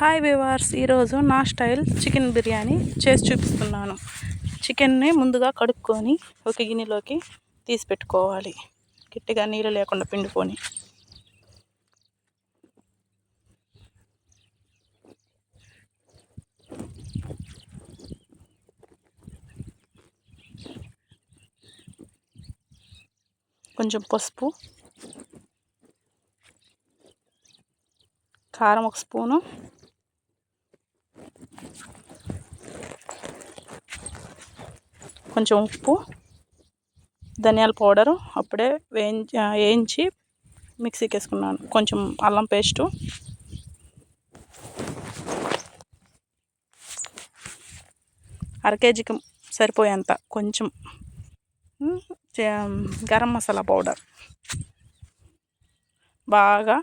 Hi వివార్స్ ఈరోజు నా style chicken biryani చేసి చూపిస్తున్నాను. చికెన్ని ముందుగా కడుక్కొని ఒక గిన్నెలోకి తీసి పెట్టుకోవాలి. గట్టిగా నీళ్ళు లేకుండా పిండుకొని. కొంచెం పసుపు కారం ఒక స్పూను కొంచెం ఉప్పు ధనియాల పౌడరు అప్పుడే వేయించి వేయించి మిక్సీకి వేసుకున్నాను కొంచెం అల్లం పేస్టు. అర కేజీకి సరిపోయేంత కొంచెం గరం మసాలా పౌడర్. బాగా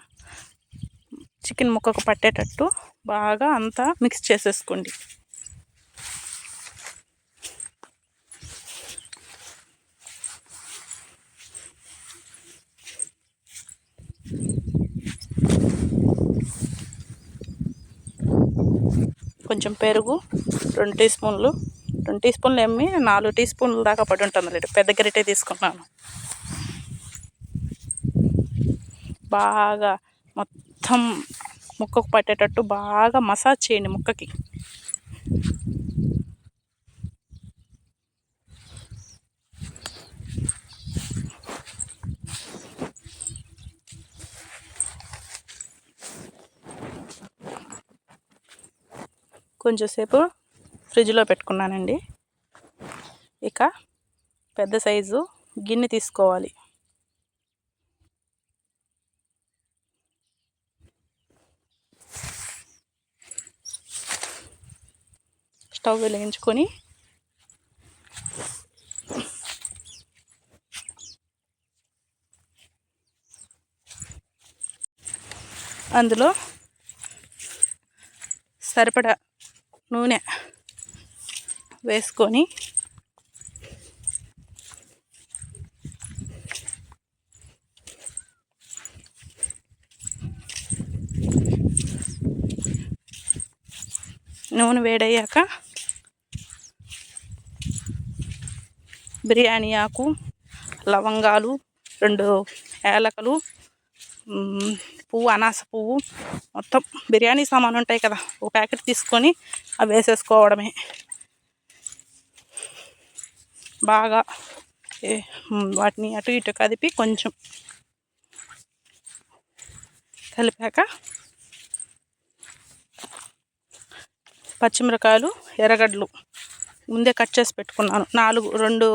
చికెన్ ముక్కకు పట్టేటట్టు బాగా అంతా మిక్స్ చేసేసుకోండి. కొంచెం పెరుగు రెండు టీ స్పూన్లు. రెండు టీ స్పూన్లు ఎమ్మి నాలుగు టీ స్పూన్లు దాకా పడి ఉంటుంది లేదు పెద్ద గరిటే తీసుకున్నాను బాగా మొత్తం ముక్కకు పట్టేటట్టు బాగా మసాజ్ చేయండి ముక్కకి. కొంచెంసేపు ఫ్రిడ్జ్లో పెట్టుకున్నానండి. ఇక పెద్ద సైజు గిన్నె తీసుకోవాలి. స్టవ్ వెలిగించుకొని అందులో సరిపడా నూనె వేసుకొని నూనె వేడయ్యాక బిర్యానీ ఆకు లవంగాలు రెండు ఏలకలు పువ్వు అనాస పువ్వు మొత్తం బిర్యానీ సామాను ఉంటాయి కదా ఒక ప్యాకెట్ తీసుకొని అవి వేసేసుకోవడమే. బాగా వాటిని అటు ఇటు కదిపి కొంచెం కలిపాక పచ్చిమిరకాయలు ఎర్రగడ్డలు ముందే కట్ చేసి పెట్టుకున్నాను. నాలుగు రెండు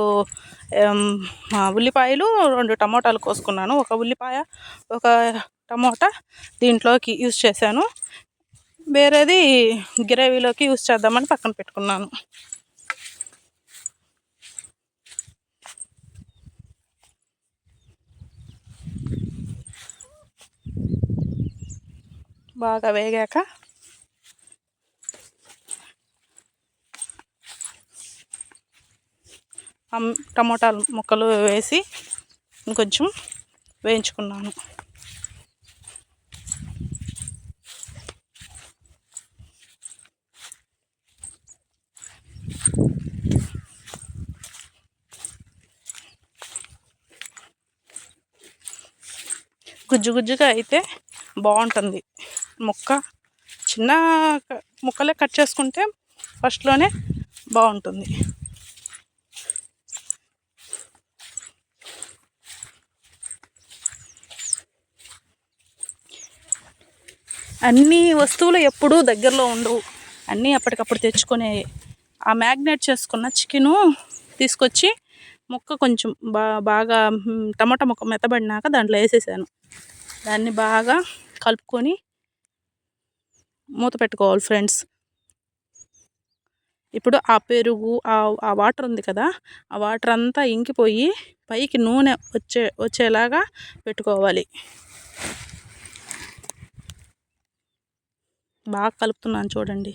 ఉల్లిపాయలు రెండు టమోటాలు కోసుకున్నాను. ఒక ఉల్లిపాయ ఒక టమోటా దీంట్లోకి యూజ్ చేశాను. వేరేది గ్రేవీలోకి యూజ్ చేద్దామని పక్కన పెట్టుకున్నాను. బాగా వేగాక టమోటాలు ముక్కలు వేసి ఇంకొంచెం వేయించుకున్నాను. గుజ్జు గుజ్జుగా అయితే బాగుంటుంది. ముక్క చిన్న ముక్కలే కట్ చేసుకుంటే ఫస్ట్లోనే బాగుంటుంది. అన్ని వస్తువులు ఎప్పుడూ దగ్గరలో ఉండవు. అన్నీ అప్పటికప్పుడు తెచ్చుకునే ఆ మ్యాగ్నేట్ చేసుకున్న చికెను తీసుకొచ్చి ముక్క కొంచెం బా బాగా టమాటా ముక్క మెత్తబడినాక దాంట్లో వేసేసాను. దాన్ని బాగా కలుపుకొని మూత పెట్టుకోవాలి ఫ్రెండ్స్. ఇప్పుడు ఆ పెరుగు ఆ వాటర్ ఉంది కదా ఆ వాటర్ అంతా ఇంకిపోయి పైకి నూనె వచ్చే వచ్చేలాగా పెట్టుకోవాలి. బాగా కలుపుతున్నాను చూడండి.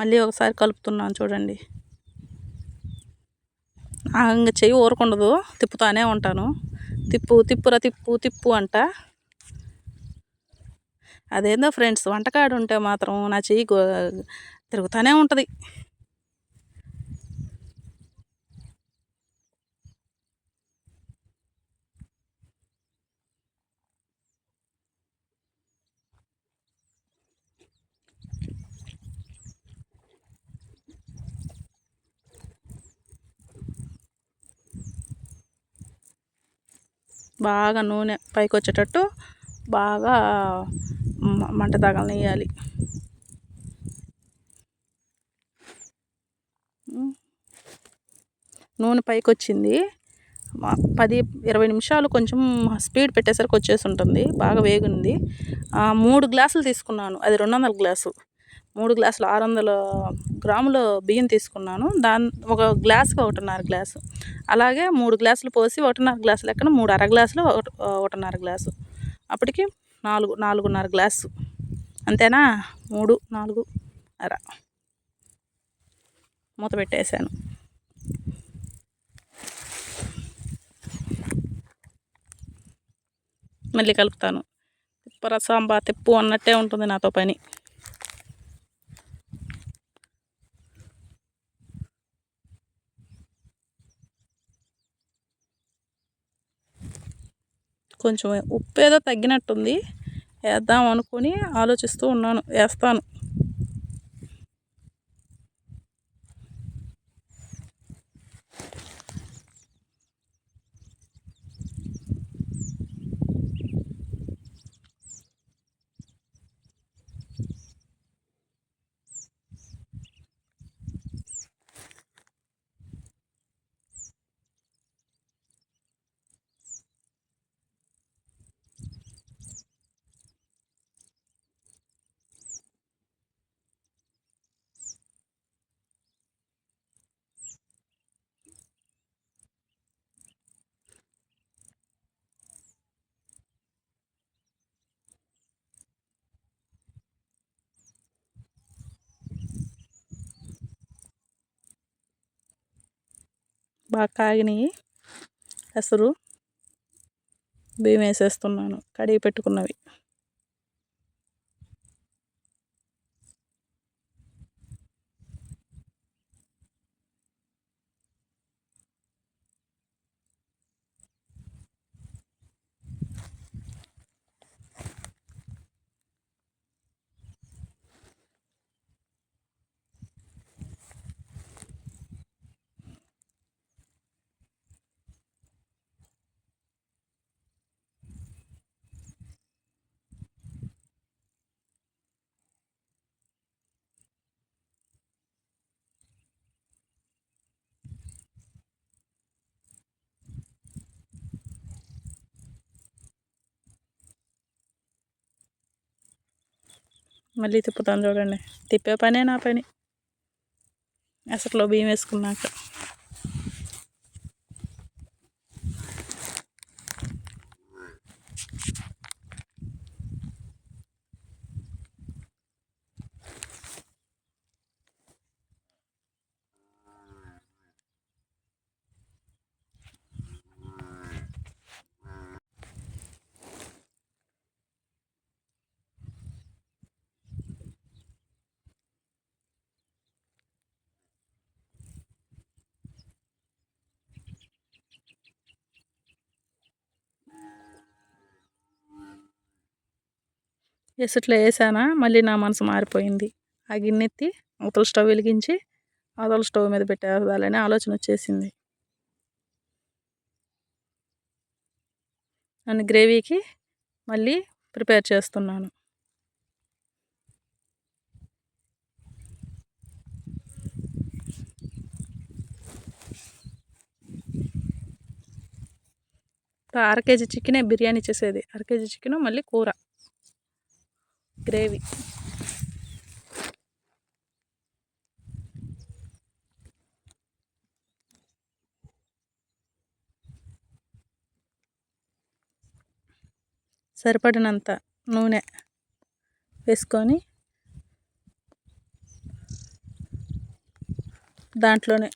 మళ్ళీ ఒకసారి కలుపుతున్నాను చూడండి. ఇంకా చెయ్యి ఊరకుండదు తిప్పుతానే ఉంటాను. తిప్పు తిప్పురా తిప్పు తిప్పు అంట. అదేందో ఫ్రెండ్స్ వంటకాడు ఉంటే మాత్రం నా చెయ్యి తిరుగుతూనే ఉంటుంది. బాగా నూనె పైకి వచ్చేటట్టు బాగా మంట తగలనియాలి నూనె పైకి వచ్చింది పది ఇరవై నిమిషాలు కొంచెం స్పీడ్ పెట్టేసరికి వచ్చేసి ఉంటుంది బాగా వేగుంది. మూడు గ్లాసులు తీసుకున్నాను. అది రెండు వందల గ్లాసు. మూడు గ్లాసులు ఆరు వందల గ్రాముల బియ్యం తీసుకున్నాను. దాని ఒక గ్లాస్కి ఒకటిన్నర గ్లాసు. అలాగే మూడు గ్లాసులు పోసి ఒకటిన్నర గ్లాసు లెక్కన మూడు అర గ్లాసులు ఒకటిన్నర గ్లాసు. అప్పటికి నాలుగు నాలుగున్నర గ్లాసు. అంతేనా? మూడు నాలుగు అర. మూత పెట్టేశాను మళ్ళీ కలుపుతాను. తిప్పర సాంబార్ తిప్పు అన్నట్టే ఉంటుంది నాతో పని. కొంచెం ఉప్పు ఏదో తగ్గినట్టుంది. వేద్దాం అనుకుని ఆలోచిస్తూ ఉన్నాను. వేస్తాను. బాగా కాగినాయి పెసరు బియ్యం వేసేస్తున్నాను కడిగి పెట్టుకున్నవి మళ్ళీ తిప్పుతాను చూడండి. తిప్పే పనే నా పని. అసట్లో బియ్యం వేసుకున్నాక. ఎసుట్లో వేసానా మళ్ళీ నా మనసు మారిపోయింది. ఆ గిన్నెత్తి అవతల స్టవ్ వెలిగించి అవతల స్టవ్ మీద పెట్టేదాలని ఆలోచన వచ్చేసింది. నన్ను గ్రేవీకి మళ్ళీ ప్రిపేర్ చేస్తున్నాను. అర కేజీ చికెనే బిర్యానీ చేసేది. అర కేజీ చికెను మళ్ళీ కూర. గ్రేవీ. సరిపడినంత నూనె వేసుకొని దాంట్లోనే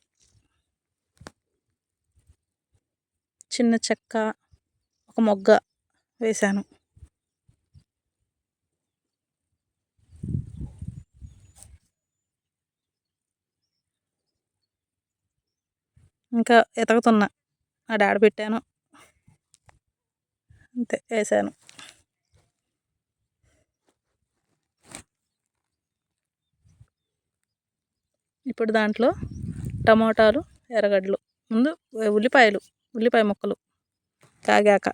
చిన్న చెక్క ఒక మొగ్గ వేశాను. ఇంకా ఎతకుతున్నా. ఆ డాడ పెట్టాను. అంతే వేసాను ఇప్పుడు దాంట్లో టమోటాలు ఎర్రగడ్డలు ముందు ఉల్లిపాయలు ఉల్లిపాయ ముక్కలు కాగాక.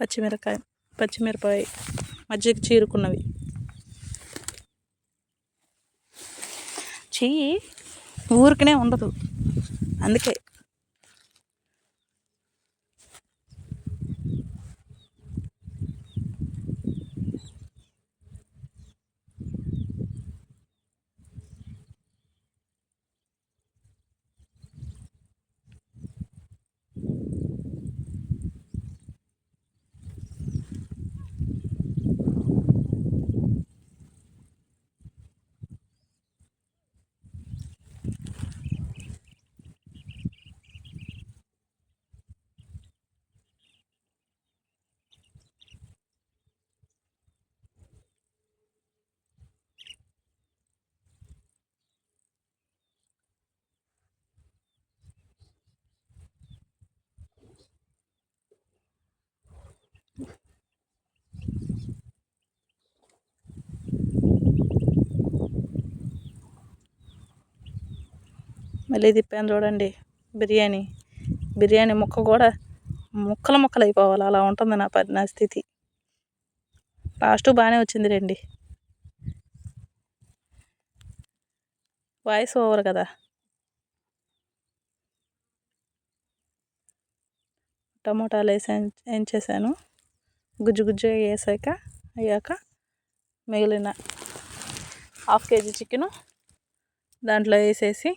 పచ్చిమిరకాయ పచ్చిమిరపకాయ మజ్జిగ చీరుకున్నవి. చెయ్యి ఊరికనే ఉండదు. అందుకే మళ్ళీ తిప్పాను చూడండి. బిర్యానీ. బిర్యానీ ముక్క కూడా ముక్కలు ముక్కలు అయిపోవాలి. అలా ఉంటుంది నా పరి నా స్థితి. లాస్ట్ బాగానే వచ్చింది రండి. వాయిస్ ఓవర్ కదా. టమోటాలు వేసి ఏం చేశాను? గుజ్జు గుజ్జు వేసాక అయ్యాక మిగిలిన హాఫ్ కేజీ చికెను దాంట్లో వేసేసి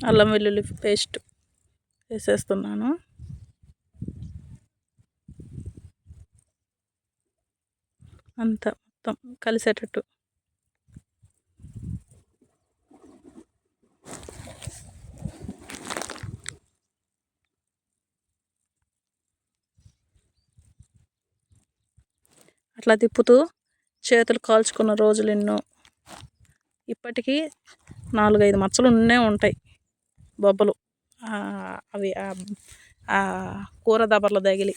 అల్లం వెల్లుల్లి పేస్ట్ వేసేస్తున్నాను. అంత మొత్తం కలిసేటట్టు. అట్లా తిప్పుతూ చేతులు కాల్చుకున్న రోజులు ఎన్నో. ఇప్పటికీ నాలుగైదు మచ్చలు ఉన్నే ఉంటాయి. బొబ్బలు అవి కూర దబర్లు తగిలి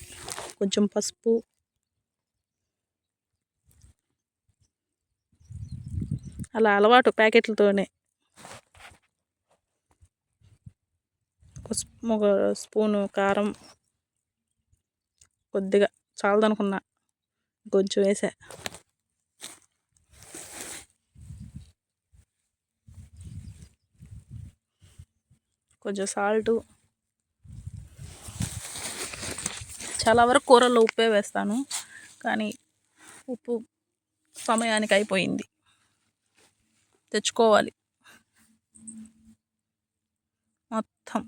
కొంచెం పసుపు. అలా అలవాటు ప్యాకెట్లతోనే. ఒక స్పూను కారం కొద్దిగా చాలదనుకున్నా కొంచెం వేసా. కొంచెం సాల్టు. చాలా వరకు కూరల్లో ఉప్పే వేస్తాను కానీ ఉప్పు సమయానికి అయిపోయింది. తెచ్చుకోవాలి. మొత్తం.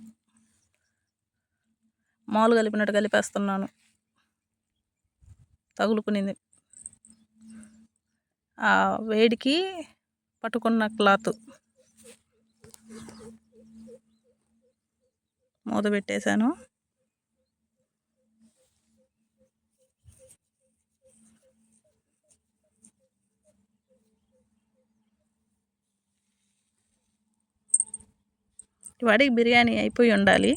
మాలు కలిపినట్టు కలిపేస్తున్నాను. తగులుకునింది. ఆ వేడికి పట్టుకున్న క్లాత్. మూత పెట్టేశాను. వాడికి బిర్యానీ అయిపోయి ఉండాలి.